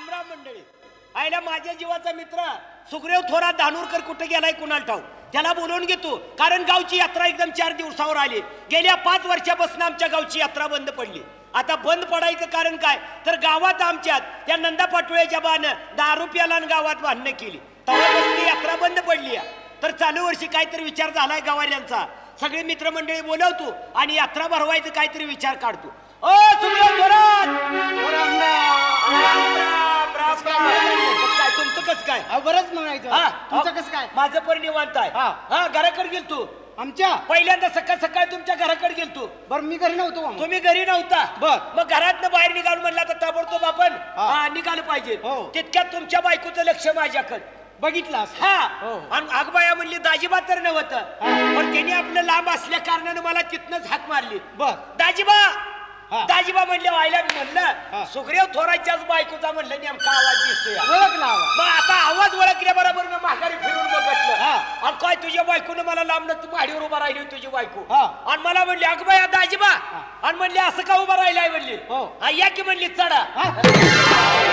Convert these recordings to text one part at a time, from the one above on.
रामराम मंडळी. आयला माझ्या जीवाचा मित्र सुखदेव थोरा दानूरकर कुठे गेलाय कुणाल ठाऊ त्याला बोलवून घेतो कारण गावची यात्रा एकदम चार दिवसावर आली. गेल्या पाच वर्षापासून आमच्या गावची यात्रा बंद पडली. आता बंद पडायचं कारण काय? तर गावात आमच्यात त्या नंदा पाटोळ्याच्या बानं दहा रुपयाला गावात बांधणं केली. तेव्हापासून ती यात्रा बंद पडली तर चालू वर्षी काहीतरी विचार झालाय गावाऱ्यांचा. सगळे मित्रमंडळी बोलवतो आणि यात्रा भरवायचं काहीतरी विचार काढतो. ओ कसं काय तुमचं कसं काय अहो, बरंच म्हणायचं हा, तुमचं कसं काय माझं पण निवांत आहे हा. हा घराकडे गेल तू आमच्या पहिल्यांदा सकाळ सकाळ तुमच्या घराकडे गेल तू बरं मी घरी नव्हतो मामा. तुम्ही घरी नव्हता बर. मग घरातनं बाहेर निघालो म्हणलं आता ताबडतोब आपण हा. हा, निघालं पाहिजे हो. तितक्यात तुमच्या बायकोचं लक्ष माझ्याकडे बघितलं असं. हा हो. आणि आगबाया म्हणली दाजीबा तर नव्हतं. पण त्यांनी आपलं लांब असल्या कारणानं मला तिथनच हाक मारली बर दाजीबा हा. दाजीबा म्हणले व्हायला मी हा. म्हणलं सुग्रेव थोराच्याच बायकोचा म्हणलं नेमका आवाज दिसतोय ओळखला आवाज. मग आता आवाज ओळखल्या बरोबर मी माघारी फिरून बघितलं हा. आणि काय तुझ्या बायकोनं मला लांबनं तू माडीवर उभा राहिली तुझी बायको हा. आणि मला म्हणली अगं बाया दाजीबा आणि म्हणली असं का उभा राहिलाय म्हणली हो. हा, या की म्हणली चढा हा?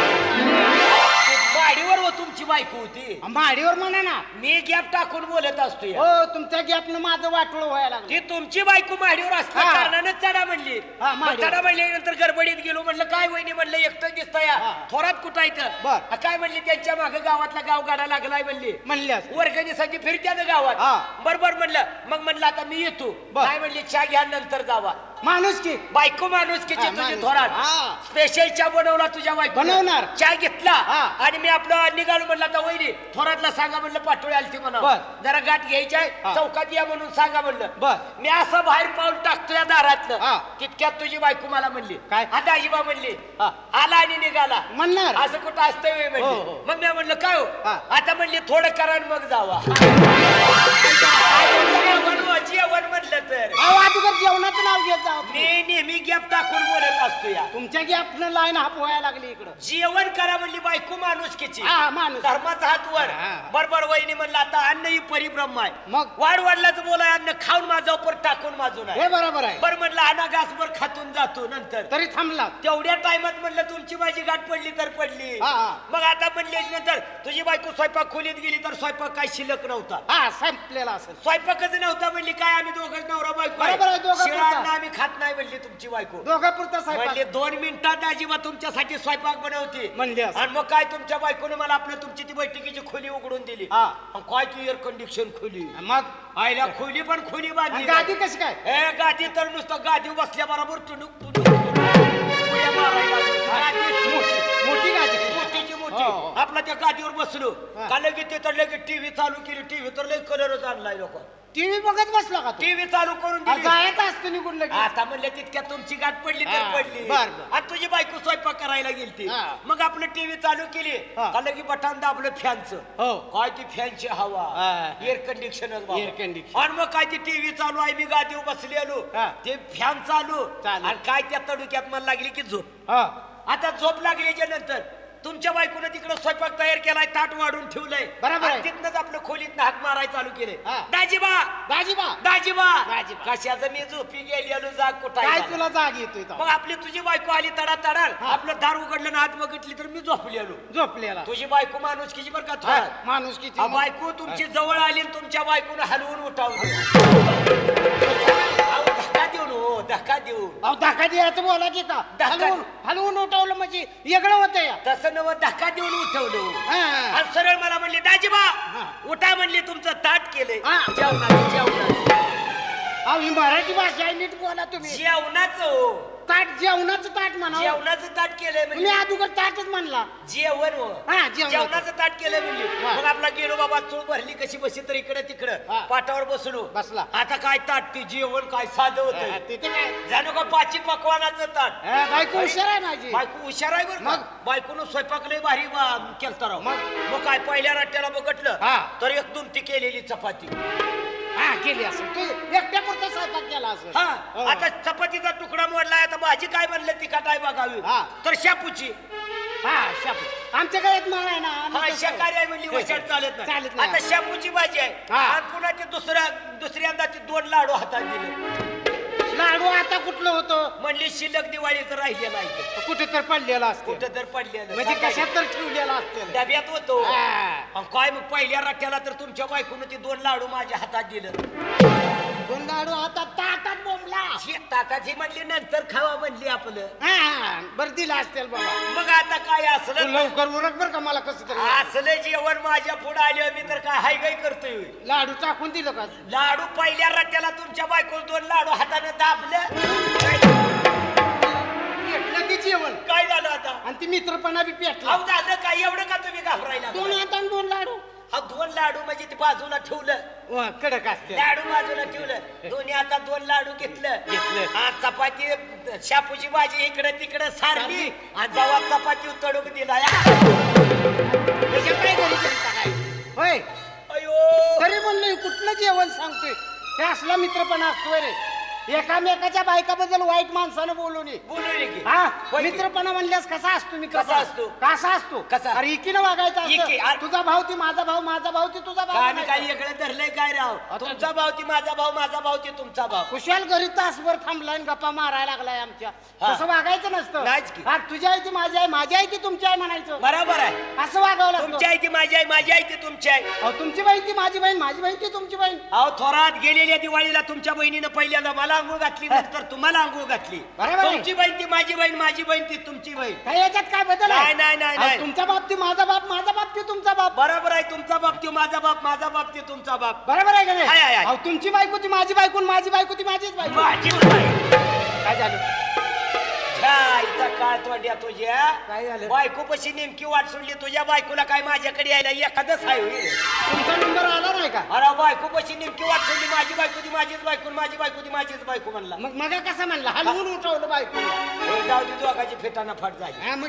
तुमची बायको होती माडीवर म्हणा ना मी गॅप टाकून बोलत असतो या. हो तुमच्या गॅपनं माझं वाटलं व्हायला लागलं ती तुमची बायको माडीवर असल्या हा. कारणानं चढा म्हणली हा, माडीवर. चढा म्हणली नंतर गडबडीत गेलो म्हणलं काय वहिनी म्हणलं एकटं दिसतं या हा. थोरात कुठं इथं बर. हा, काय म्हणली त्यांच्या मागे गावातला गाव गाडा लागलाय म्हणली म्हणले असं. वर्गणीसाठी फिरत्या ना गावात हा. बरोबर म्हणलं मग म्हणलं आता मी येतो बर. काय म्हणली चहा घ्या नंतर जावा माणूस की बायको माणूस किती हा, तुझी माणूस. थोरात हा. स्पेशल चहा बनवला तुझ्या बायको बनवणार. चहा घेतला हा. आणि मी आपलं निघालो म्हणलं आता वहिनी थोरातला सांगा म्हणलं पाठोळी आलती म्हणा बर. जरा गाठ घ्यायची आहे हा. चौकात या म्हणून सांगा म्हणलं बर. मी असं बाहेर पाऊल टाकतो या दारातलं हा. तितक्यात तुझी बायको मला म्हणली काय? आता आजीबा म्हणली हा. आला आणि निघाला म्हणणार असं कुठं असतं व्हय हो, म्हणली हो. मग मी म्हणलं काय हो हा. आता म्हणली थोडं करा आणि मग जावा जेवण म्हणलं तर. अहो अगोदर जेवणाचं नाव घेत जा मी नेहमी गॅप टाकून बोलत असतो या. तुमच्या गॅपनं लाईन हाप व्हायला लागली इकडं. जेवण करा म्हणली बायको माणूस किची हा माणूस. धर्माचा हात वर. हा. बरोबर वहिनी म्हणलं आता अन्न ही परिब्रह्म आहे. मग? वाढ वाढल्याचं बोलाय अन्न खाऊन माझा उपर टाकून आहे. हे बरोबर आहे. बरं म्हणलं आणा घासभर खातून जातो नंतर. तरी थांबला. तेवढ्या टायमात म्हणलं तुमची माझी गाठ पडली तर पडली. हा, हा. मग आता म्हणले नंतर तुझी बायको स्वयंपाक खोलीत गेली तर स्वयंपाक काय शिल्लक नव्हता. हा संपलेला असेल. स्वयंपाकच नव्हता म्हणली काय आम्ही दोघं नवरा बायको आहे. बरोबर आहे, दोघं शिळा पुरता. अन्न आम्ही खात नाही म्हणली तुमची बायको दोघा पुरता म्हणले साहेब दोन मिनिटात अजिबात तुमच्यासाठी स्वयंपाक बनवते म्हणले असं. आणि मग काय तुमच्या बायकोने मला आपलं तुमची ती बैठकीची खोली उघडून दिली हा. आणि काय ती एअर कंडिशन खोली मग आईला खोली पण खोली आणि बांधली गादी कशी काय हे गादी तर नुसतं गादी बसल्या बरोबर उड्या मारायला लागली. गादी मोठी. मोठी गादी मोठी हो, हो. आपला त्या गादीवर बसलो. हा. का लगेच ते तर लगेच टीव्ही चालू केली. टीव्ही तर लई कलरच आणलाय लोक. टीव्ही बघत बसला का तू? टीव्ही चालू करून अरे दिली. जायचं असतं निघून लगेच. आता म्हणलं तितक्यात तुमची गाठ पडली तर पडली. बर, बर. आणि तुझी बायको स्वयंपाक करायला गेलती. हा. मग आपलं टीव्ही चालू केली. हा. का लगी बटन दाबलं फॅनचं? हो. काय ती फॅनची हवा? हा. Air conditioner Air conditioner. आणि मग काय ती टीव्ही चालू आहे? मी गादीवर बसली आलो हा. ते फॅन चालू. चालू. आणि काय त्या तडुक्यात मला लागली की झोप. हा. आता झोप लागल्याच्या नंतर तुमच्या बायकोनं तिकडे स्वयंपाक तयार केलाय ताट वाढून ठेवलंय बरोबर आहे. आणि तिथनंच आपलं खोलीत हाक माराय चालू केले हा. दाजीबा दाजीबा दाजीबा दाजीबा. कशाचं मी झोपी गेली आलो जाग कुठं? तुला जाग येतोय तो? मग आपली तुझी बायको आली तडा तडाल हा. आपलं दार उघडलं ना आत बघितली तर मी झोपली आलो झोपलेला तुझी बायको माणूस किती बरं का हा? माणूस किती बायको तुमची जवळ आली आणि तुमच्या बायकोनं हलवून उठावलं देऊन हो धक्का देऊन अहो धक्का द्यायचं बोला की का? धक्का- हलवून हलवून उठवलं म्हणजे वेगळं होतं या. तसं नव धक्का देऊन उठवलं. हा. आणि सरळ मला म्हणले दाजीबा हा. उठा म्हणले तुमचं ताट केलंय. हा. जेवणाचं जेवणाचं अहो ही मराठी भाषा आहे नीट बोला तुम्ही जेवणाचं हो ताट जेवणाचं ताट म्हणा जेवणाचं ताट केलंय तुम्ही म्हणजे अगोदर ताटच म्हणला जेवण हो हा, जेवणाचं. जेवणाचं ताट केलंय म्हणजे हा. मग आपला गेलो बाबा चूळ भरली कशी बशी तर इकडे तिकडं हा. पाटावर बसलो बसला. आता काय ताट ते जेवण काय साधं हा, होतं तिथे काय जाणू का पाची पकवानाचं ताट हा, बायको हुशार आहे माझी बायको हुशार आहे बरं का? मग? बायकोनं स्वयंपाक लय भारी बा- केलता राव मग? मग काय पहिल्या रट्ट्याला बघितलं हा. तर एक दुमती केलेली चपाती हा असेल. तू एकट्या पुरता स्वयंपाक केला असेल. हा हो. आता चपातीचा तुकडा मोडलाय आता भाजी काय म्हणलं ती काय बघावी हा. तर शापूची. हा शाप. आमच्या माळ आहे ना आम्ही हा शाकाहारी आहे म्हणली वशाट चालत नाही. चालत नाही. आता शापूची भाजी आहे. हा. आणि पुन्हा ते दुसऱ्या दुसऱ्यांदा ते दोन लाडू हातात दिले. लाडू आता कुठलं होतं? म्हणली शिल्लक दिवाळीचं राहिलेलं आहे कुठे तर पडलेलं असतं. कुठं तर पडलेलं. म्हणजे सांगायचं. कशात तर ठेवलेलं असतं. डब्यात होतो. हा. अन काय मग पहिल्या रट्ट्याला तर तुमच्या बायकोनं ते दोन लाडू माझ्या हातात दिलं. दोन लाडू आता ताटात बोंबला. ताटाची म्हणली नंतर खावा म्हणली आपलं. हा. बरं दिला असतील बाबा. मग आता तू असलं लवकर उरक बरं का मला कसं तरी असलं जेवण माझ्या पुढे आले मी तर काय हाय गाय करतोय. लाडू टाकून दिलं का? लाडू पहिल्या रट्ट्याला तुमच्या बायको दोन लाडू हाताने दाबलं. काय- पेटलं की जेवण? काय झालं आता? आणि ती मित्रपणा बी पेटला. अहो झालं काय? एवढं का तुम्ही घाबरायला दोन हातान दोन लाडू. हा दोन लाडू म्हणजे ते बाजूला ठेवलं. वा, कडक असते. लाडू बाजूला ठेवलं. दोन्ही आता दोन लाडू घेतलं. घेतलं. हा चपाती शापूची भाजी इकडे तिकडे सारली. आणि जवा चपाती तडूक दिला. या. त्याच्यात काय घरी करता काय होय. अयो. तरी म्हणलं कुठलं जेवण सांगतोय? हे असला मित्रपणा असतोय रे. एकामेकाच्या बायकाबद्दल वाईट माणसानं बोलू नये बोलू नये की. हा? की? मित्रपणा म्हणल्यास कसा असतो मी? कसा असतो? कसा असतो? कसा? अरे इकीनं वागायचं इकी, असतं अरे- तुझा भाव ती माझा भाव माझा भाव ती तुझा का भाव आम्ही काही वेगळं धरलंय काय राव? तुमचा भाव ती माझा भाव माझा भाव ती तुमचा भाव कुशाल घरी तासभर थांबलाय आणि गप्पा मारायला लागलाय आमच्या. हा. तसं वागायचं नसतं. नाहीच की. हा तुझी आहे ती माझी आहे माझी आहे ती तुमची आहे म्हणायचं. बरोबर आहे. असं वागावं लागतं. तुमची आहे ती माझी आहे माझी आहे ती तुमची आहे अहो, तुमची बहीण ती माझी बहीण माझी बहीण ती तुमची बहीण. अहो थोरात गेलेल्या दिवाळीला तुमच्या बहिणीनं पहिल्यांदा मला आंघोळ घातली नंतर तुम्हाला आंघोळ घातली. बरोबर आहे. तुमची बहीण ती माझी बहीण माझी बहीण ती तुमची बहीण. काय याच्यात काय बदल आहे? नाही, नाही, नाही, अहो, नाही. तुमचा बाप ती माझा बाप माझा बाप ती तुमचा बाप. बरोबर आहे तुमचा बाप तो माझा बाप माझा बाप ते तुमचा बाप. बरोबर आहे का आहे, आहे, नाही आहे. अहो, तुमची बायको ती माझी बायको आणि माझी बायको ती माझीच बायको. माझी. काय झालं? इथं काळ तोंड्या तुझ्या. काय झालं? बायको पशी नेमकी वाट सोडली तुझ्या बायकोला काय माझ्याकडे यायला एखादच आहे होय. तुमचा नंबर आला नाही का? अरे बायको पशी नेमकी वाट सोडली माझी बायको ती माझीच बायको माझी बायको ती माझीच बायको म्हणला. मग मग कसा म्हणला? हलवून उठवलं बायको हे जाऊ दे दोघाची फेटाना फाट झाली. हा मग